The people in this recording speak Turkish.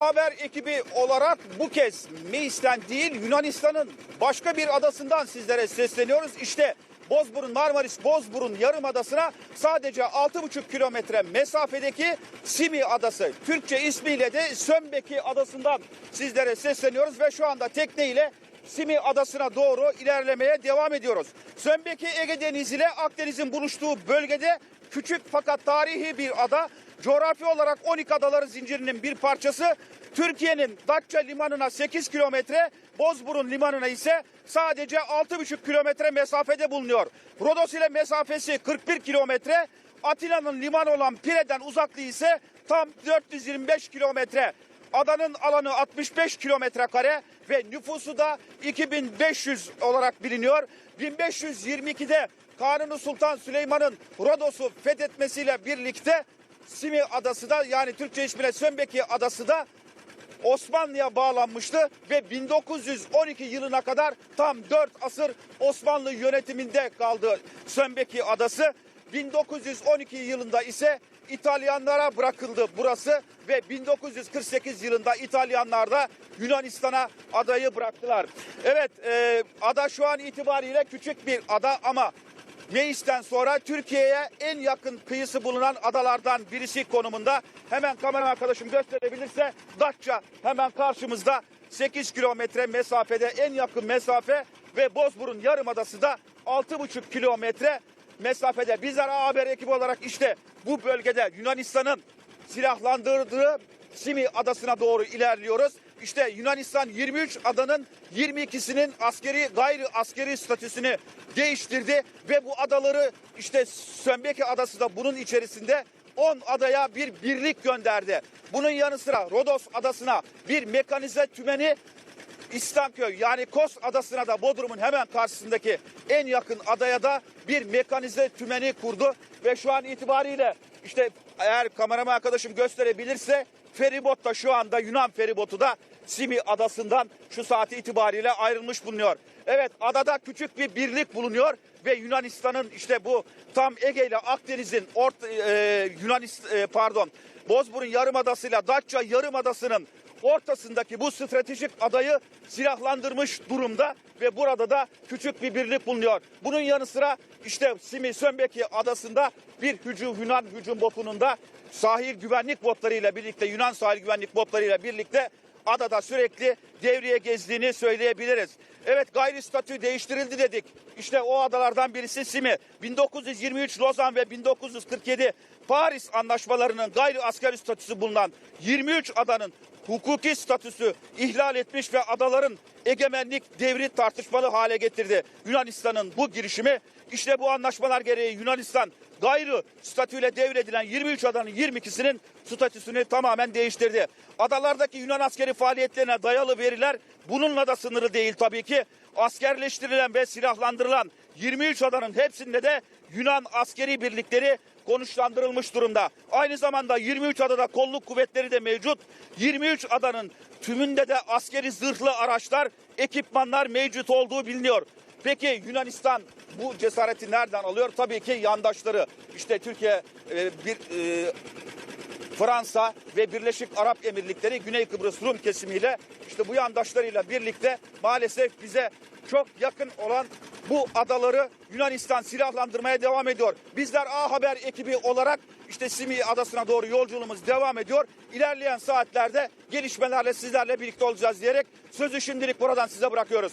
Haber ekibi olarak bu kez Meis'ten değil Yunanistan'ın başka bir adasından sizlere sesleniyoruz. İşte Bozburun Marmaris Bozburun Yarımadası'na sadece 6,5 kilometre mesafedeki Simi Adası. Türkçe ismiyle de Sömbeki Adası'ndan sizlere sesleniyoruz ve şu anda tekneyle Simi Adası'na doğru ilerlemeye devam ediyoruz. Sömbeki Ege Denizi ile Akdeniz'in buluştuğu bölgede küçük fakat tarihi bir ada. Coğrafi olarak 12 adaları zincirinin bir parçası. Türkiye'nin Datça limanına 8 kilometre, Bozburun limanına ise sadece 6,5 kilometre mesafede bulunuyor. Rodos ile mesafesi 41 kilometre, Atina'nın limanı olan Pire'den uzaklığı ise tam 425 kilometre. Adanın alanı 65 kilometre kare ve nüfusu da 2500 olarak biliniyor. 1522'de Kanuni Sultan Süleyman'ın Rodos'u fethetmesiyle birlikte Simi Adası da yani Türkçe ismiyle Sömbeki Adası da Osmanlı'ya bağlanmıştı ve 1912 yılına kadar tam 4 asır Osmanlı yönetiminde kaldı Sömbeki Adası. 1912 yılında ise İtalyanlara bırakıldı burası ve 1948 yılında İtalyanlar da Yunanistan'a adayı bıraktılar. Evet e, ada şu an itibariyle küçük bir ada ama Meis'ten sonra Türkiye'ye en yakın kıyısı bulunan adalardan birisi konumunda. Hemen kamera arkadaşım gösterebilirse Datça hemen karşımızda 8 kilometre mesafede en yakın mesafe ve Bozburun Yarımadası da 6,5 kilometre mesafede. Bizler A Haber ekibi olarak işte bu bölgede Yunanistan'ın silahlandırdığı Simi adasına doğru ilerliyoruz. İşte Yunanistan 23 adanın 22'sinin askeri gayri askeri statüsünü değiştirdi ve bu adaları işte Sömbeki adası da bunun içerisinde 10 adaya bir birlik gönderdi. Bunun yanı sıra Rodos adasına bir mekanize tümeni İslamköy yani Kos adasına da Bodrum'un hemen karşısındaki en yakın adaya da bir mekanize tümeni kurdu ve şu an itibariyle işte eğer kameraman arkadaşım gösterebilirse feribot da şu anda Yunan feribotu da Simi adasından şu saati itibariyle ayrılmış bulunuyor. Evet adada küçük bir birlik bulunuyor ve Yunanistan'ın işte bu tam Ege ile Akdeniz'in orta, e, Yunanistan e, pardon Bozburun Yarımadası'yla Datça Yarımadası'nın ortasındaki bu stratejik adayı silahlandırmış durumda ve burada da küçük bir birlik bulunuyor. Bunun yanı sıra işte Simi Sömbeki adasında bir hücum Yunan hücum botunun da sahil güvenlik botlarıyla birlikte Yunan sahil güvenlik botlarıyla birlikte adada sürekli devriye gezdiğini söyleyebiliriz. Evet gayri statü değiştirildi dedik. İşte o adalardan birisi Simi. 1923 Lozan ve 1947 Paris anlaşmalarının gayri askeri statüsü bulunan 23 adanın hukuki statüsü ihlal etmiş ve adaların egemenlik devri tartışmalı hale getirdi. Yunanistan'ın bu girişimi işte bu anlaşmalar gereği Yunanistan gayrı statüyle devredilen 23 adanın 22'sinin statüsünü tamamen değiştirdi. Adalardaki Yunan askeri faaliyetlerine dayalı veriler bununla da sınırı değil tabii ki. Askerleştirilen ve silahlandırılan 23 adanın hepsinde de Yunan askeri birlikleri konuşlandırılmış durumda. Aynı zamanda 23 adada kolluk kuvvetleri de mevcut. 23 adanın tümünde de askeri zırhlı araçlar, ekipmanlar mevcut olduğu biliniyor. Peki Yunanistan bu cesareti nereden alıyor? Tabii ki yandaşları. İşte Türkiye e, bir e, Fransa ve Birleşik Arap Emirlikleri Güney Kıbrıs Rum kesimiyle işte bu yandaşlarıyla birlikte maalesef bize çok yakın olan bu adaları Yunanistan silahlandırmaya devam ediyor. Bizler A Haber ekibi olarak işte Simi adasına doğru yolculuğumuz devam ediyor. İlerleyen saatlerde gelişmelerle sizlerle birlikte olacağız diyerek sözü şimdilik buradan size bırakıyoruz.